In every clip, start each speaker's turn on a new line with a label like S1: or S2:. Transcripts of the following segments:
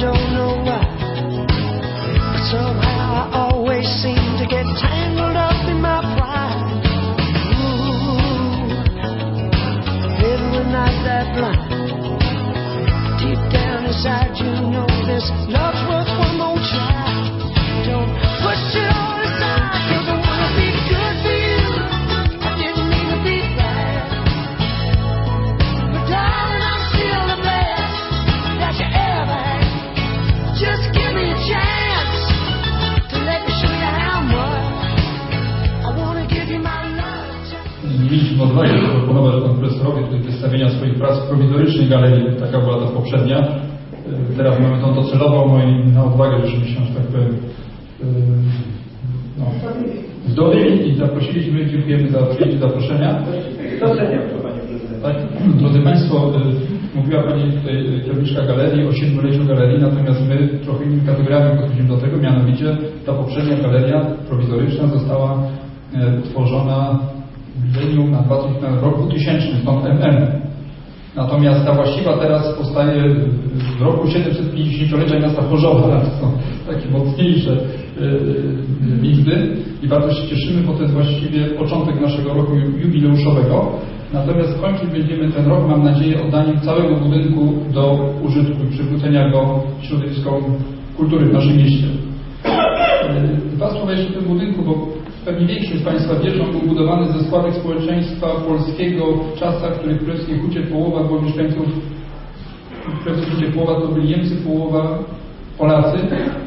S1: don't
S2: mieliśmy odwagi proponować panu profesorowi tutaj wystawienia swoich prac w prowizorycznej galerii, taka była ta poprzednia. Y, Teraz mamy tą docelową, no i na odwagę rzeczywiście, że tak powiem, y, no, i zaprosiliśmy, dziękujemy za przyjęcie zaproszenia.
S3: Doceniam to, panie prezydencie.
S2: Tak, drodzy Państwo, y, mówiła Pani tutaj kierowniczka galerii o siedmioleciu galerii, natomiast my trochę innymi kategoriami podchodzimy do tego, mianowicie ta poprzednia galeria prowizoryczna została utworzona milenium na 2000 na rok 2000, stąd MM. Natomiast ta właściwa teraz powstaje w roku 750-lecia miasta Chorzowa. To są takie mocniejsze y, y, liczby i bardzo się cieszymy, bo to jest właściwie początek naszego roku ju- jubileuszowego. Natomiast kończyć będziemy ten rok, mam nadzieję, oddaniem całego budynku do użytku i przywrócenia go środowiskom kultury w naszym mieście. Y, Dwa słowa jeszcze o tym budynku, bo pewnie większość z Państwa wie, był budowany ze składek społeczeństwa polskiego w czasach, w których w Królewskiej Hucie połowa było mieszkańców, w Królewskiej Hucie połowa to byli Niemcy, połowa Polacy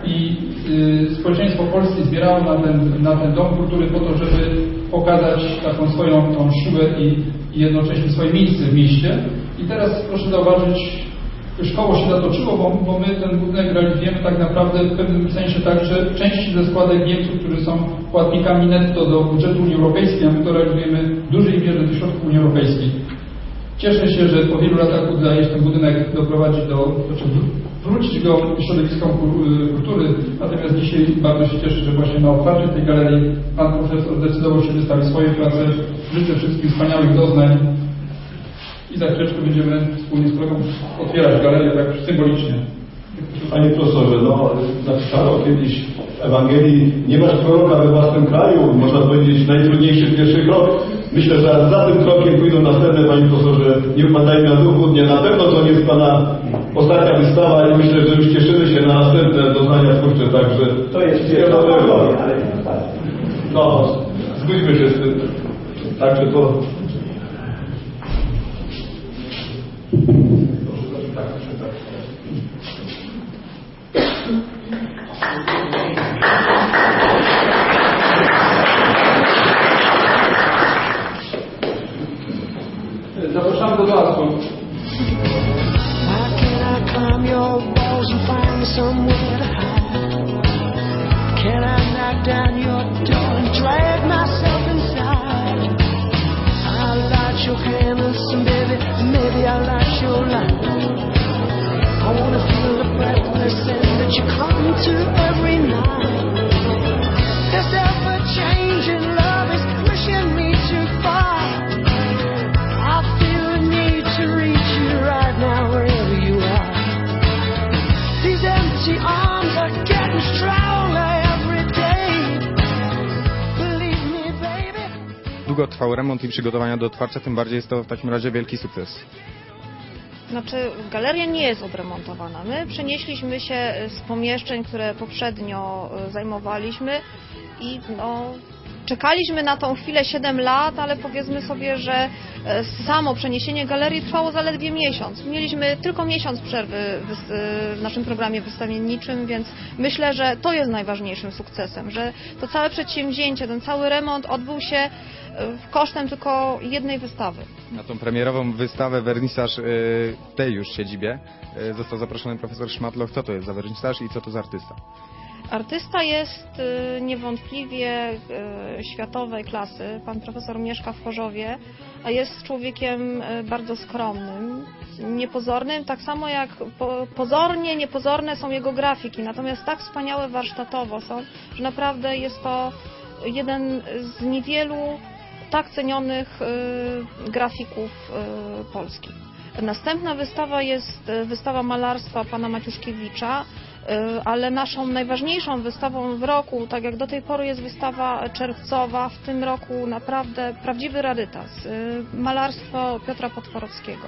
S2: i y, społeczeństwo polskie zbierało na ten, na ten dom kultury po to, żeby pokazać taką swoją tą siłę i, i jednocześnie swoje miejsce w mieście. I teraz proszę zauważyć, już koło się zatoczyło, bo, bo my ten budynek realizujemy tak naprawdę w pewnym sensie tak, że części ze składek Niemców, którzy są płatnikami netto do budżetu Unii Europejskiej, a my to realizujemy w dużej mierze do środków Unii Europejskiej. Cieszę się, że po wielu latach udaje się ten budynek doprowadzić do, znaczy wrócić go środowiskom ku- kultury, natomiast dzisiaj bardzo się cieszę, że właśnie na otwarciu tej galerii Pan Profesor zdecydował się wystawić swoje prace. Życzę wszystkim wspaniałych doznań i za chwileczkę będziemy wspólnie z kolegą otwierać galerię tak symbolicznie.
S4: Panie profesorze, no napisano kiedyś w Ewangelii, nie masz proroka we własnym kraju, można powiedzieć najtrudniejszy pierwszy krok. Myślę, że za tym krokiem pójdą następne, panie profesorze, nie upadajmy na duchu, nie, na pewno to nie jest pana ostatnia wystawa i myślę, że już cieszymy się na następne doznania twórcze, także
S3: To jest pierwsza ale nie.
S4: No, zgódźmy się z tym. Także to...
S1: Can I knock down your door and drag myself inside? I'll light your candles and baby, maybe I'll light your. I wanna feel the breathless end that you come
S5: Długo trwał remont i przygotowania do otwarcia, tym bardziej jest to w takim razie wielki sukces.
S6: Znaczy, galeria nie jest odremontowana. My przenieśliśmy się z pomieszczeń, które poprzednio e, zajmowaliśmy i no, czekaliśmy na tą chwilę 7 lat, ale powiedzmy sobie, że e, samo przeniesienie galerii trwało zaledwie miesiąc. Mieliśmy tylko miesiąc przerwy e, w naszym programie wystawienniczym, więc myślę, że to jest najważniejszym sukcesem, że to całe przedsięwzięcie, ten cały remont odbył się e, kosztem tylko jednej wystawy.
S5: Na tą premierową wystawę wernisaż w tej już siedzibie został zaproszony profesor Szmatloch. Co to jest za wernisaż i co to za artysta?
S6: Artysta jest y, niewątpliwie y, światowej klasy. Pan profesor mieszka w Chorzowie, a jest człowiekiem y, bardzo skromnym, niepozornym, tak samo jak po, pozornie niepozorne są jego grafiki, natomiast tak wspaniałe warsztatowo są, że naprawdę jest to jeden z niewielu tak cenionych grafików polskich. Następna wystawa jest wystawa malarstwa pana Maciuszkiewicza. Ale naszą najważniejszą wystawą w roku, tak jak do tej pory jest wystawa czerwcowa, w tym roku naprawdę prawdziwy rarytas. y, Malarstwo Piotra Potworowskiego.